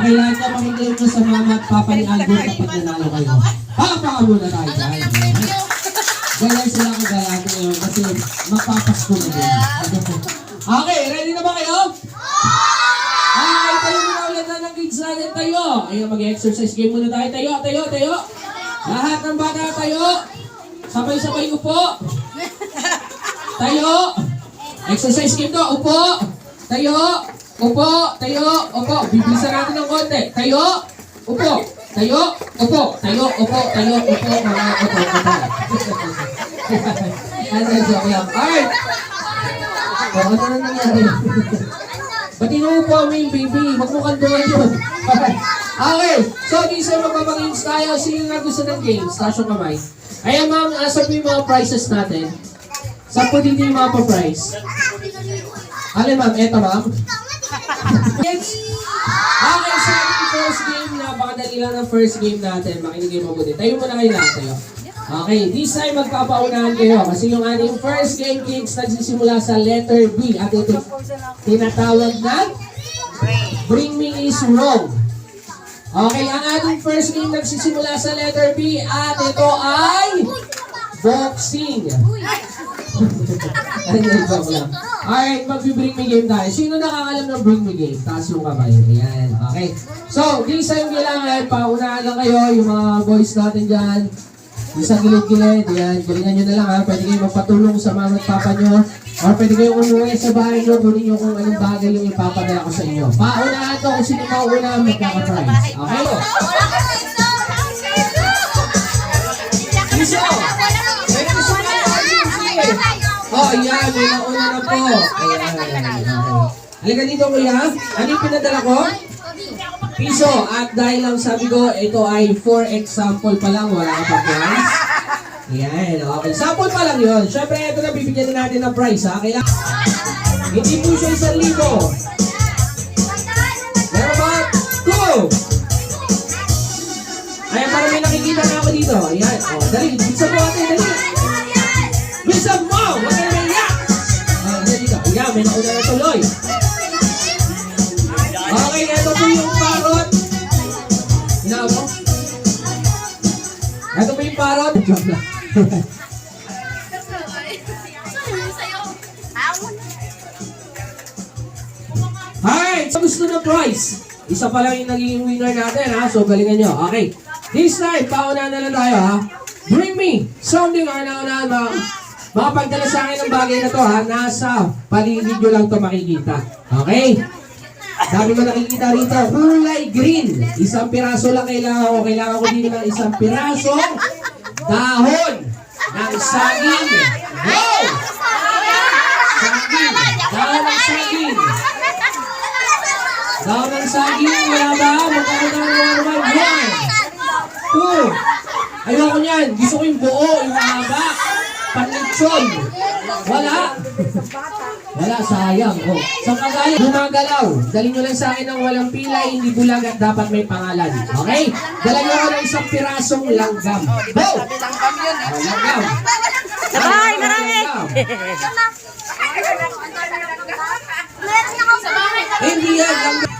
Lahat na pakinggan mo sa mama at papa ni Albert kapag nanalo kayo. Palakpakan muna tayo. Ganyan sila ang galati ngayon kasi mapapasko na din. Okay, ready na ba kayo? Okay, tayo muna ulit na ng kids natin tayo. Ayun, mag-exercise game muna tayo. Tayo, tayo, tayo. Lahat ng bata tayo. Sabay-sabay upo. Tayo. Exercise game to. Upo. Tayo. Upo. Tayo. Upo. Bibilisan natin ng konti. Tayo. Upo. Tayo. Upo. Tayo. Upo. Tayo. Upo. Mga upo. Upo. Ano joke lang. Alright. O, ano na nangyari? Ba't inuupo mo yung baby? Huwag mo yun. okay. So, di sa magpapagames tayo. Sino nga gusto ng games? Taas yung kamay. Ayan, ma'am. Asa po yung mga prizes natin? Saan po dito yung mga pa-prize? Alin, ma'am? Eto, ma'am. Okay, sa ating first game, napakadali lang ng first game natin. Makinig kayo mabuti. Tayo muna kayo lahat tayo. Okay, this time magpapaunahan kayo kasi yung ating first game kids nagsisimula sa letter B at ito tinatawag na Bring Me Is Wrong. Okay, ang ating first game nagsisimula sa letter B at ito ay boxing. Ano yung. Alright, mag-bring me game tayo. Sino nakakalam ng bring me game? Taas yung kamay. Ayan, okay. So, this time kailangan, paunahan lang kayo, yung mga boys natin dyan. Yung sa gilid-gilid, ayan, galingan nyo na lang ha. Pwede kayo magpatulong sa mama at papa nyo. Or pwede kayo umuwi sa bahay nyo, kunin nyo kung anong bagay yung ipapadala ko sa inyo. Paunahan to kung sino mauna magkaka-prize. Okay? Oh, ayan, may nauna na po. Ayan. Halika dito, kuya. Ano yung pinadala ko? Piso. At dahil lang sabi ko, ito ay for example pa lang, wala pa price. Ayan, okay. Sample pa lang yun. Siyempre, ito na, bibigyan na natin ng price, ha? Kailangan, hindi po siya isang libo. Meron ba? Go! Ayan, para may nakikita na ako dito. Ayan, oh, dali, bisa mo ate, dali. Alright, so gusto ng prize. Isa pa lang yung naging winner natin ha. So galingan nyo. Okay. This time, pauna na lang tayo ha. Bring me something na na mga makapagdala sa akin ng bagay na to ha. Nasa paligid nyo lang to makikita. Okay? Dami mo nakikita rito. Kulay green. Isang piraso lang kailangan ko. Kailangan ko din ng isang piraso dahon ng saging. Go! Saging. Dahon ng saging. Dahon ng saging. Wala ba? Magkano na naman? One. Two. Ayoko niyan. Gusto ko yung buo, yung mahaba. Panlitsyon. Wala. Wala, sayang. Oh. Sa kagaya, gumagalaw. Dali nyo lang sa akin ng walang pilay, hindi bulag at dapat may pangalan. Okay? Dala nyo ako ng isang pirasong langgam. Go! Oh, langgam. Sabay, marami. Langgam. Eh, Hindi yan, langgam.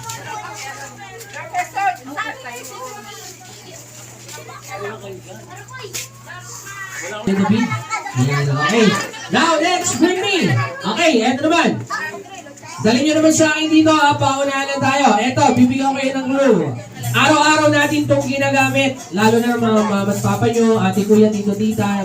David? Yan, okay. Now, next, bring me. Okay, eto naman. Dali nyo naman sa akin dito, ha. Paunahan lang tayo. Eto, bibigyan ko kayo ng clue. Araw-araw natin itong ginagamit. Lalo na mga mama at papa nyo, ate, kuya, tito, tita.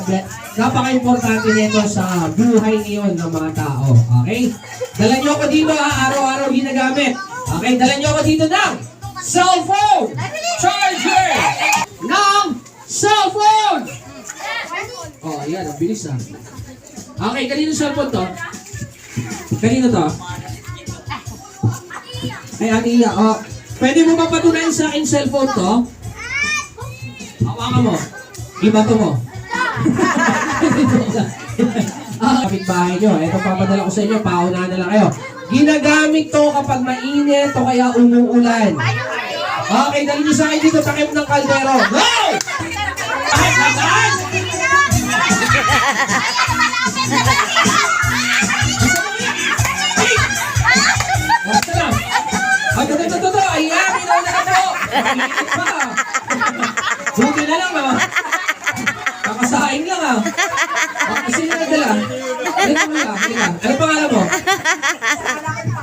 Napaka-importante nito sa buhay ngayon ng mga tao. Okay? Dala nyo ako dito, ha. Araw-araw ginagamit. Okay, dala nyo ako dito ng cellphone charger ng cellphone. Oh, ayan, ang bilis ah. Okay, kanino cellphone to? Kanino to? Ay, Anila, oh. Pwede mo ba patunayan sa akin cellphone to? Hawakan mo. Ibato mo. ah, kapitbahay nyo. Ito papadala ko sa inyo. Paunahan na lang kayo. Ginagamit to kapag mainit o kaya umuulan. Okay, dali nyo sa akin dito. Takip ng kaldero. Go! Ay. Ay, ito, ito, ito. Ayan, minaw na pa. Buti na lang, ah. Kakasaing lang, ah. Ah, Sino na dala? Ito mo lang. Ano pangalan mo?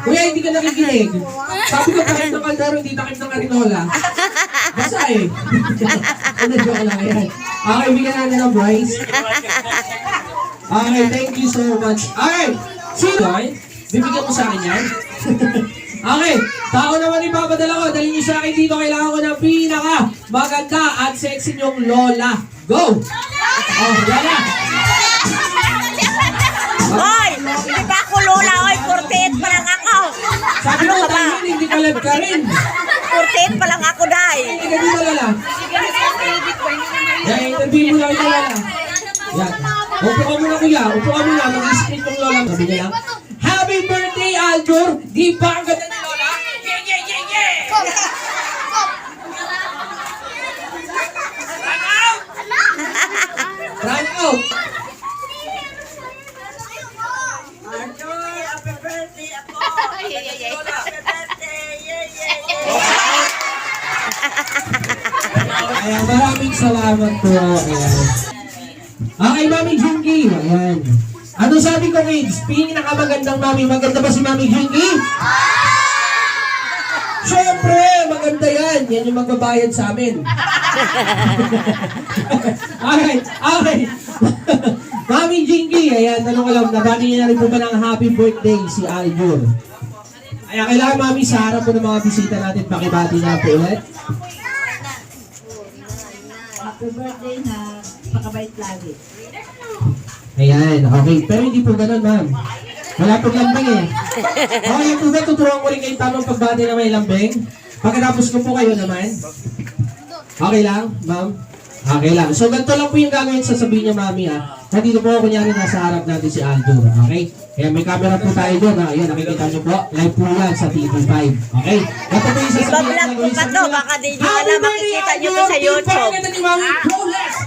Kuya, hindi ka nakikinig. Sabi ko, takip ng kaldero, hindi takip ng karinola. Basta eh. Ano, joke lang, ayan. Okay, bigyan natin ng prize. Okay, thank you so much. Okay, sino? Ay, Bibigyan mo sa akin yan? okay, tao naman ipapadala ko. Dali niyo sa akin dito. Kailangan ko ng pinaka maganda at sexy niyong lola. Go! Oh, lola! Hoy, hindi pa ako lola. Hoy, 48 pa lang ako. Sabi Ano mo, ka ba? tayo hindi ka lang ka rin. 48 pa lang ako, day. Hindi ka dito, lola. Yan, interview mo lang lola. Yan. Upo ka muna, kuya. Upo ka muna. Mag-split yung lola. Sabi niya lang, Happy birthday, Aldur! Di ba ang ganda ni lola? Yeah, yeah, yeah, yeah! Run out! Arthur, happy birthday ako. Lola, happy birthday. Yeah, yeah, Ayan, maraming salamat po. Ayan. Okay, Mami Jinky. Ayan. Ano sabi ko, kids? Pinakamagandang Mami. Maganda ba si Mami Jinky? Siyempre, maganda yan. Yan yung magbabayad sa amin. Alright, okay. Mami Jinky, ayan, tanong lang, nabati niya na rin po ba ng happy birthday si Aljur? Kaya kailangan mami sa harap po ng mga bisita natin, pakibati na po ulit. Happy birthday na pakabait lagi. Ayan, okay. Pero hindi po ganun, ma'am. Wala pong lambing eh. Okay po ba, tuturuan ko rin kayo tamang pagbati na may lambing? Pagkatapos ko po kayo naman. Okay lang, ma'am? Okay lang. So, ganito lang po yung gagawin sasabihin niya, mami, ha? Nandito po, kunyari, nasa harap natin si Aldo, okay? Kaya may camera po tayo doon, ha? Ayan, nakikita niyo po. Live po yan sa TV5, okay? Ganito po yung sasabihin Iba-vlog na ko pa to, baka di nyo Happy alam, birthday, makikita nyo Aldo! to sa YouTube. Ganda ni Mami. Go, let's!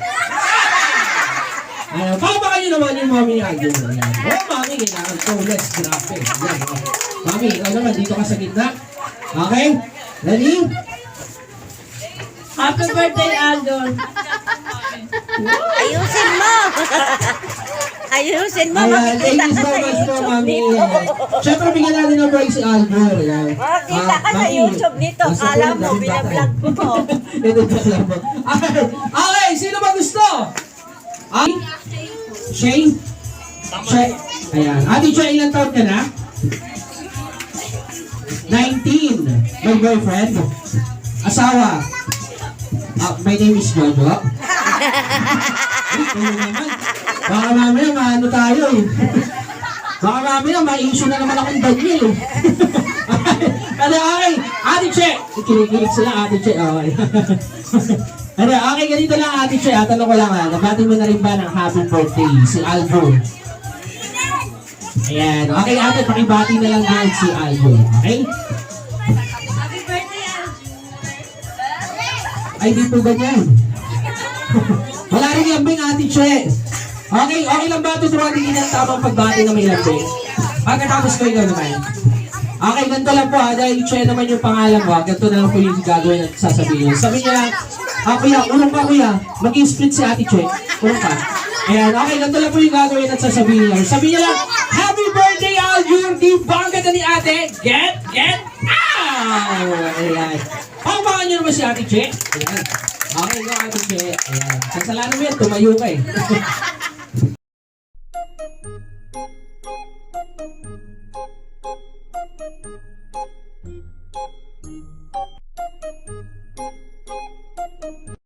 Ano, palakpakan niyo naman yung mami Aldo. Ayan. Oh, mami, kailangan ko. Let's, grabe. Ayan, oh. Mami, ikaw naman, dito ka sa gitna. Okay? Ready? Happy birthday, Aldo. Ayusin mo! Ayusin mo, Ayan, makikita ka sa YouTube nito. Siyempre, bigyan natin ng prize si Aldo. Ayan. Makikita Ah, ka sa YouTube nito. Kala mo, binablog ko. Ito joke lang po. Okay, sino ba gusto? Ay? Shay? Shay? Ayan. Ate Shay, ilang taon ka na? 19. May boyfriend? Asawa? Ah, my name is Jojo. Baka mamaya maano tayo eh. Baka mamaya ma-issue na naman akong Daniel eh. Ano, okay. Ate Che. Kinikilig sila, Ate Che. Okay. Ano, okay, ganito lang, Ate Che. Ah, tanong ko lang ha. Nabati mo na rin ba ng happy birthday si Albo? Ayan. Okay, ate, pakibati na lang din si Albo. Okay? Happy. Ay, di po ganyan. Wala rin lambing, Ate Che. Okay, okay lang ba tuturuan din ng tamang pagbati na may lambing? Pagkatapos ko ikaw naman. Okay, ganito lang po ha, dahil Che naman yung pangalan ko, ganito na lang po yung gagawin at sasabihin. Sabi niya lang, ah kuya, ulong ka kuya, mag-split si Ate Che. Ulong ka. Ayan, okay, ganito lang po yung gagawin at sasabihin niya. Sabi niya lang, Happy birthday, Aljur! Di bangga ka ni ate! Get, get, out! Ayan. Pangbangan niyo naman si Ate Che. Ayan. Okay, go Ate Che. Ayan. Kasalanan mo yan, tumayo ka eh.